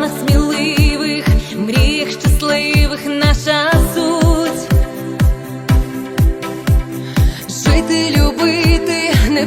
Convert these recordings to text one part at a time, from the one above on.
планах сміливих, мріях щасливих наша суть. Жити, любити, не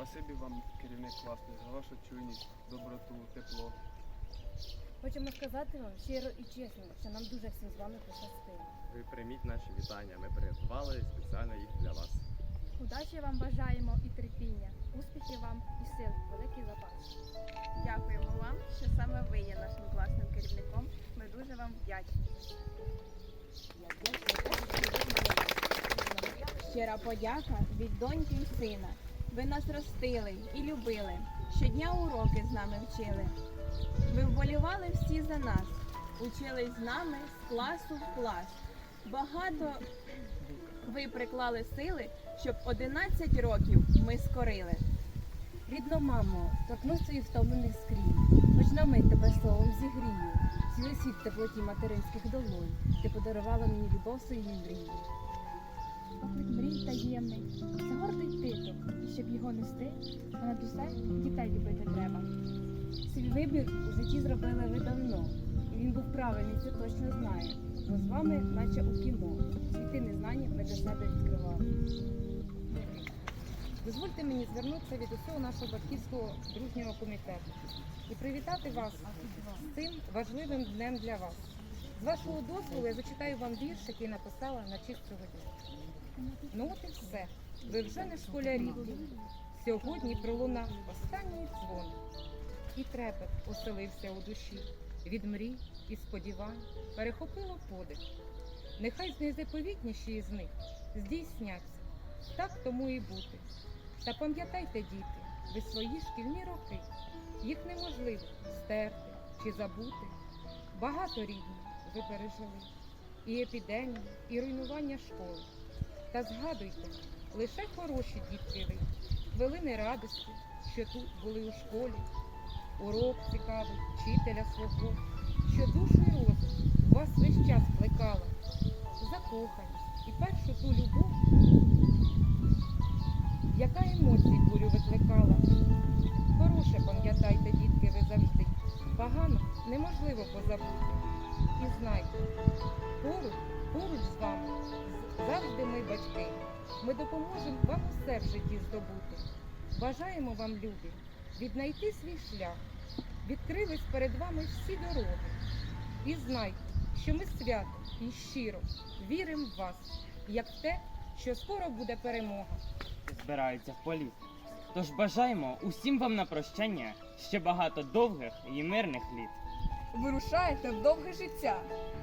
Спасибі вам, керівник класний, за вашу чуйність, доброту, тепло. Хочемо сказати вам щиро і чесно, що нам дуже всім з вами пощастило. Ви прийміть наші вітання. Ми приготували спеціально їх для вас. Удачі вам бажаємо і терпіння, успіхів вам і сил, великий запас. Дякуємо вам, що саме ви є нашим класним керівником. Ми дуже вам вдячні. Щира подяка від доньки і сина. Ви нас ростили і любили. Щодня уроки з нами вчили. Ви вболівали всі за нас, учились з нами з класу в клас. Багато ви приклали сили, щоб 11 років ми скорили. Рідна мамо, торкнусь твоїх втомлених скрінь, хоч на мить тебе словом зігрію. Цілий світ теплоті материнських долонь. Ти подарувала мені любов своїй мрії. Поклик мрій таємний, це гордий титул, і щоб його нести, понад усе дітей любити треба. Свій вибір у житті зробили ви давно. І він був правильний, це точно знає. Бо з вами, наче у кіно, світи незнання ми для себе відкривали. Дозвольте мені звернутися від усього нашого батьківського дружнього комітету і привітати вас з цим важливим днем для вас. З вашого дозволу я зачитаю вам вірш, який написала на честь цього дня. Ну от і все. Ви вже не школярі. Сьогодні пролунав останній дзвон. І трепет оселився у душі. Від мрій і сподівань перехопило подих. Нехай з найзаповітніші із них здійсняться. Так тому і бути. Та пам'ятайте, діти, ви свої шкільні роки. Їх неможливо стерти чи забути. Багато рідних ви пережили. І епідемії, і руйнування школи. Та згадуйте, лише хороші дітки ви, хвилини радості, що тут були у школі, урок цікавий, вчителя свого, що душу і розум вас весь час плекала, закоханість і першу ту любов, поруч, з вами завжди ми батьки. Ми допоможемо вам усе в житті здобути. Бажаємо вам, любі, віднайти свій шлях. Відкрились перед вами всі дороги. І знайте, що ми свято і щиро віримо в вас, як в те, що скоро буде перемога. збираються в політ. Тож бажаємо усім вам на прощання ще багато довгих і мирних літ. Вирушаєте в довге життя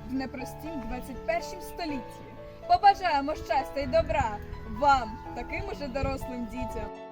в непростім 21 столітті. Побажаємо щастя і добра вам, таким уже дорослим дітям.